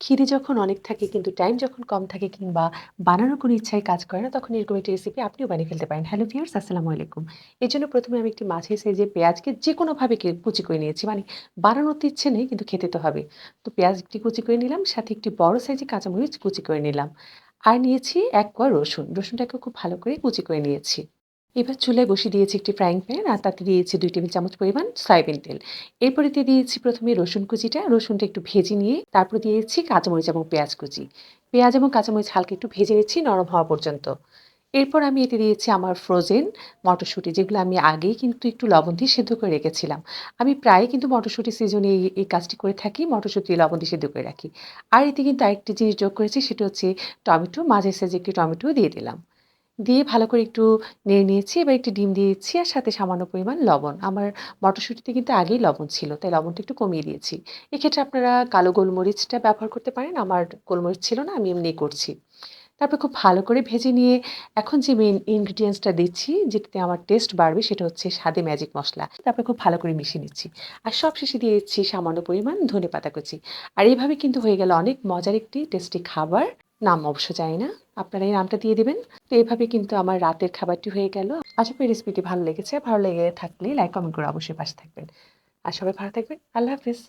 খিদে যখন অনেক থাকে কিন্তু টাইম যখন কম থাকে কিংবা বানানোর কোনো ইচ্ছায় কাজ করে না, তখন এরকম একটি রেসিপি আপনিও বানিয়ে ফেলতে পারেন। হ্যালো ভিউয়ার্স আসসালামু আলাইকুম। এর জন্য প্রথমে আমি একটি মাছের সাইজে পেঁয়াজকে যে কোনোভাবে কুচি করে নিয়েছি। মানে বানানোর তো ইচ্ছে নেই, কিন্তু খেতে তো হবে। তো পেঁয়াজ একটি কুচি করে নিলাম, সাথে একটি বড় সাইজের কাঁচামরিচ কুচি করে নিলাম। আর নিয়েছি এক কোয়া রসুন। রসুনটাকে খুব ভালো করে কুচি করে নিয়েছি। এবার চুলায় বসিয়ে দিয়েছি একটি ফ্রাইং প্যান আর তাতে দিয়েছি দুই টেবিল চামচ পরিমাণ সয়াবিন তেল। এরপরে দিয়ে দিয়েছি প্রথমে রসুন কুচিটা, রসুনটা একটু ভেজে নিয়ে তারপর দিয়েছি কাঁচামরিচ এবং পেঁয়াজ কুচি। পেঁয়াজ এবং কাঁচামরিচ হালকা একটু ভেজে নিচ্ছি, নরম হওয়া পর্যন্ত। এরপর আমি এতে দিয়েছি আমার ফ্রোজেন মটরশুঁটি, যেগুলো আমি আগেই কিন্তু একটু লবণ দিয়ে সেদ্ধ করে রেখেছিলাম। আমি প্রায় কিন্তু মটরশুঁটি সিজনে এই এই কাজটি করে থাকি, মটরশুঁটি লবণ দিয়ে সেদ্ধ করে রাখি। আর এতে কিন্তু আরেকটি জিনিস যোগ করেছি, সেটা হচ্ছে টমেটো মাঝে সাইজে একটি টমেটো দিয়ে দিলাম। দিয়ে ভালো করে একটু নেড়ে নিয়েছি, এবার একটি ডিম দিয়েছি আর সাথে সামান্য পরিমাণ লবণ। আমার মটরশুঁটিতে কিন্তু আগেই লবণ ছিল, তাই লবণটা একটু কমিয়ে দিয়েছি। এক্ষেত্রে আপনারা কালো গোলমরিচটা ব্যবহার করতে পারেন, আমার গোলমরিচ ছিল না, আমি এমনি করছি। তারপর খুব ভালো করে ভেজে নিয়ে এখন যে মেন ইনগ্রিডিয়েন্টসটা দিচ্ছি, যেটাতে আমার টেস্ট বাড়বে, সেটা হচ্ছে স্বাদে ম্যাজিক মশলা। তারপরে খুব ভালো করে মিশিয়ে নিচ্ছি। আর সব শেষে দিয়েছি সামান্য পরিমাণ ধনে পাতা কুচি। আর এইভাবে কিন্তু হয়ে গেল অনেক মজার একটি টেস্টি খাবার। নাম অবশ্য জানি না, আপনারা এই নামটা দিয়ে দিবেন। তো এইভাবে কিন্তু আমার রাতের খাবারটি হয়ে গেল। আশা করি রেসিপিটি ভালো লেগেছে, ভালো লেগে থাকলে লাইক কমেন্ট করে অবশ্যই পাশে থাকবেন। আর সবাই ভালো থাকবেন। আল্লাহ হাফিজ।